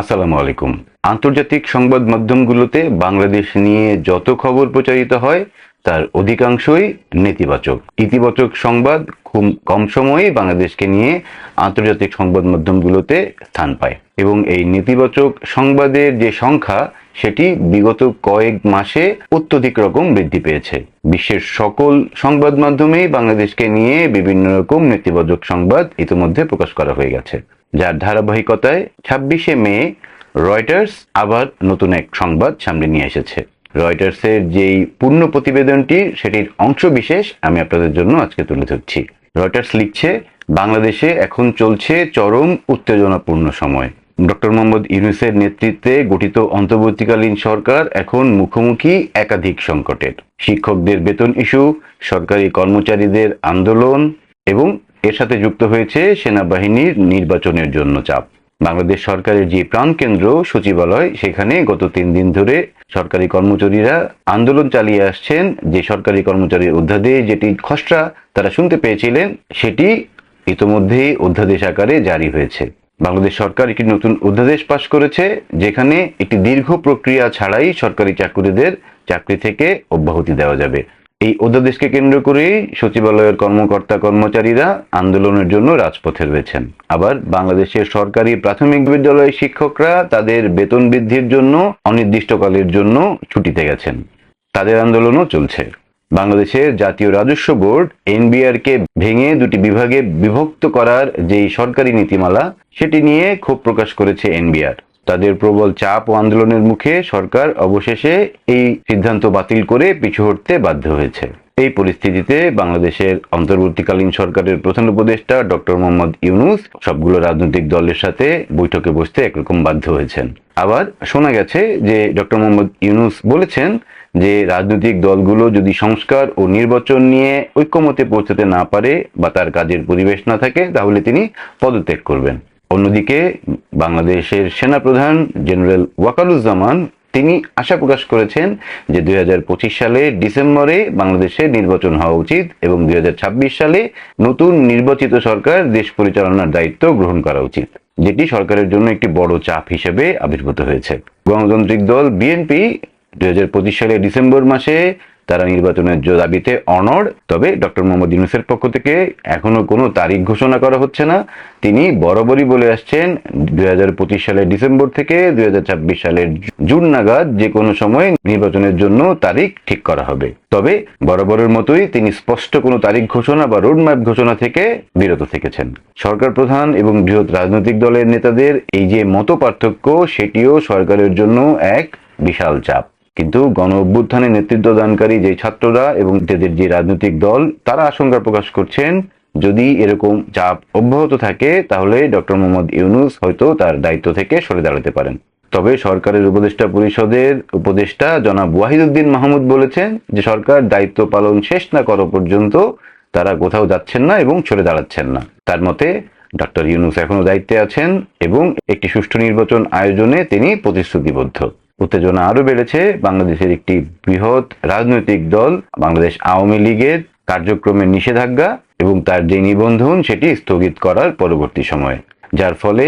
আসসালামু আলাইকুম। আন্তর্জাতিক সংবাদ মাধ্যমগুলোতে বাংলাদেশ নিয়ে যত খবর প্রচারিত হয়, তার অধিকাংশই নেতিবাচক। ইতিবাচক সংবাদ খুব কম সময়ে বাংলাদেশকে নিয়ে আন্তর্জাতিক সংবাদ মাধ্যমগুলোতে স্থান পায়। এবং এই নেতিবাচক সংবাদের যে সংখ্যা সেটি বিগত কয়েক মাসে অত্যধিক রকম বৃদ্ধি পেয়েছে। বিশ্বের সকল সংবাদ মাধ্যমেই বাংলাদেশকে নিয়ে বিভিন্ন রকম নেতিবাচক সংবাদ ইতিমধ্যে প্রকাশ করা হয়ে গেছে। যার ধারাবাহিকতায় ছাব্বিশে মে রয়টার্স আবার নতুন এক সংবাদ সামনে নিয়ে এসেছে। রয়টার্সের যেই পূর্ণ প্রতিবেদনটি, সেটির অংশ বিশেষ আমি আপনাদের জন্য আজকে তুলে ধরছি। রয়টার্স লিখছে, বাংলাদেশে এখন চলছে চরম উত্তেজনাপূর্ণ সময়। ডক্টর মোহাম্মদ ইউনুসের নেতৃত্বে গঠিত অন্তর্বর্তীকালীন সরকার এখন মুখোমুখি একাধিক সংকটের। শিক্ষকদের বেতন ইস্যু, সরকারি কর্মচারীদের আন্দোলন এবং এর সাথে যুক্ত হয়েছে সেনাবাহিনীর নির্বাচনের জন্য চাপ। বাংলাদেশ সরকারের যে প্রাণকেন্দ্র সচিবালয়, সেখানে গত তিন দিন ধরে সরকারি কর্মচারীরা আন্দোলন চালিয়ে আসছেন। যে সরকারি কর্মচারীর অধ্যাদেশ, যেটি খসড়া তারা শুনতে পেয়েছিলেন, সেটি ইতোমধ্যেই অধ্যাদেশ আকারে জারি হয়েছে। বাংলাদেশ সরকার একটি নতুন অধ্যাদেশ পাশ করেছে, যেখানে একটি দীর্ঘ প্রক্রিয়া ছাড়াই সরকারি চাকুরিদের চাকরি থেকে অব্যাহতি দেওয়া যাবে। এই অধ্যাদেশকে কেন্দ্র করেই সচিবালয়ের কর্মকর্তা কর্মচারীরা আন্দোলনের জন্য রাজপথে রয়েছেন। আবার বাংলাদেশের সরকারি প্রাথমিক বিদ্যালয়ের শিক্ষকরা তাদের বেতন বৃদ্ধির জন্য অনির্দিষ্টকালের জন্য ছুটিতে গেছেন। তাদের আন্দোলনও চলছে। বাংলাদেশের জাতীয় রাজস্ব বোর্ড, এনবিআর কে ভেঙে দুটি বিভাগে বিভক্ত করার যেই সরকারি নীতিমালা, সেটি নিয়ে ক্ষোভ প্রকাশ করেছে এনবিআর। তাদের প্রবল চাপ ও আন্দোলনের মুখে সরকার অবশেষে এই সিদ্ধান্ত বাতিল করে পিছু হটতে বাধ্য হয়েছে। এই পরিস্থিতিতে বাংলাদেশের অন্তর্বর্তীকালীন সরকারের প্রধান উপদেষ্টা ডক্টর মোহাম্মদ ইউনুস সবগুলো রাজনৈতিক দলের সাথে বৈঠকে বসতে একরকম বাধ্য হয়েছেন। আবার শোনা গেছে যে ডক্টর মোহাম্মদ ইউনুস বলেছেন যে রাজনৈতিক দলগুলো যদি সংস্কার ও নির্বাচন নিয়ে ঐক্যমতে পৌঁছাতে না পারে বা তার কাজের পরিবেশ না থাকে, তাহলে তিনি পদত্যাগ করবেন। অন্যদিকে বাংলাদেশের সেনাপ্রধান জেনারেল ওয়াকারুজ্জামান তিনি আশা প্রকাশ করেছেন যে দুই হাজার পঁচিশ সালে ডিসেম্বরে বাংলাদেশে নির্বাচন হওয়া উচিত এবং দুই হাজার ছাব্বিশ সালে নতুন নির্বাচিত সরকার দেশ পরিচালনার দায়িত্ব গ্রহণ করা উচিত, যেটি সরকারের জন্য একটি বড় চাপ হিসেবে আবির্ভূত হয়েছে। গণতান্ত্রিক দল বিএনপি দুই সালে ডিসেম্বর মাসে তারা নির্বাচনের দাবিতে অনড়। তবে ডক্টর মোহাম্মদ ইউনুসের পক্ষ থেকে এখনও কোনো তারিখ ঘোষণা করা হচ্ছে না। তিনি বরাবরই বলে আসছেন, দুই হাজার পঁচিশ সালের ডিসেম্বর থেকে দুই সালের জুন নাগাদ যে কোনো সময় নির্বাচনের জন্য তারিখ ঠিক করা হবে। তবে বরাবরের মতোই তিনি স্পষ্ট কোনো তারিখ ঘোষণা বা রোডম্যাপ ঘোষণা থেকে বিরত থেকেছেন। সরকার প্রধান এবং বৃহৎ রাজনৈতিক দলের নেতাদের এই যে মত পার্থক্য সেটিও সরকারের জন্য এক বিশাল চাপ। কিন্তু গণ অভ্যুত্থানে নেতৃত্ব দানকারী যে ছাত্ররা এবং তাদের যে রাজনৈতিক দল, তারা আশঙ্কা প্রকাশ করছেন, যদি এরকম চাপ অব্যাহত থাকে, তাহলে ডক্টর মোহাম্মদ ইউনুস হয়তো তার দায়িত্ব থেকে সরে দাঁড়াতে পারেন। তবে সরকারের উপদেষ্টা পরিষদের উপদেষ্টা জনাব ওয়াহিদুদ্দিন মাহমুদ বলেছেন যে, সরকার দায়িত্ব পালন শেষ না করা পর্যন্ত তারা কোথাও যাচ্ছেন না এবং সরে দাঁড়াচ্ছেন না। তার মতে, ডক্টর ইউনুস এখনও দায়িত্বে আছেন এবং একটি সুষ্ঠু নির্বাচন আয়োজনে তিনি প্রতিশ্রুতিবদ্ধ। উত্তেজনা আরও বেড়েছে। বাংলাদেশের একটি বৃহৎ রাজনৈতিক দল বাংলাদেশ আওয়ামী লীগের কার্যক্রমের নিষেধাজ্ঞা এবং তার যে নিবন্ধন, সেটি স্থগিত করার পরবর্তী সময়ে। যার ফলে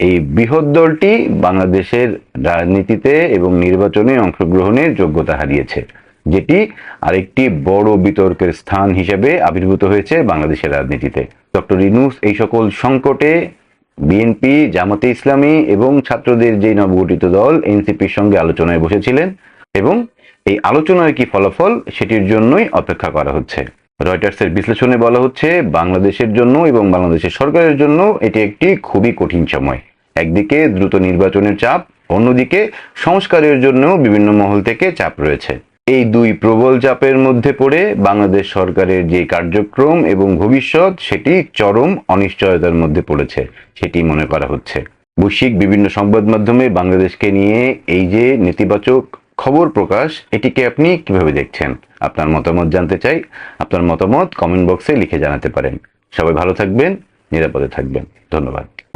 এই বৃহৎ দলটি বাংলাদেশের রাজনীতিতে এবং নির্বাচনে অংশগ্রহণের যোগ্যতা হারিয়েছে, যেটি আরেকটি বড় বিতর্কের স্থান হিসেবে আবির্ভূত হয়েছে বাংলাদেশের রাজনীতিতে। ডক্টর ইনুস, এই সকল সংকটে বিএনপি, জামাতে ইসলামী এবং ছাত্রদের যে নবগঠিত দল, এনসিপির সঙ্গে আলোচনায় বসেছিলেন এবং এই আলোচনার কি ফলাফল সেটির জন্যই অপেক্ষা করা হচ্ছে। রয়টার্সের বিশ্লেষণে বলা হচ্ছে, বাংলাদেশের জন্য এবং বাংলাদেশের সরকারের জন্য এটি একটি খুবই কঠিন সময়। একদিকে দ্রুত নির্বাচনের চাপ, অন্যদিকে সংস্কারের জন্য বিভিন্ন মহল থেকে চাপ রয়েছে। এই দুই প্রবল চাপের মধ্যে পড়ে বাংলাদেশ সরকারের যে কার্যক্রম এবং ভবিষ্যৎ, সেটি চরম অনিশ্চয়তার মধ্যে পড়েছে, সেটি মনে করা হচ্ছে। বৈশ্বিক বিভিন্ন সংবাদ মাধ্যমে বাংলাদেশকে নিয়ে এই যে নেতিবাচক খবর প্রকাশ, এটিকে আপনি কীভাবে দেখছেন? আপনার মতামত জানতে চাই, আপনার মতামত কমেন্ট বক্সে লিখে জানাতে পারেন। সবাই ভালো থাকবেন, নিরাপদে থাকবেন। ধন্যবাদ।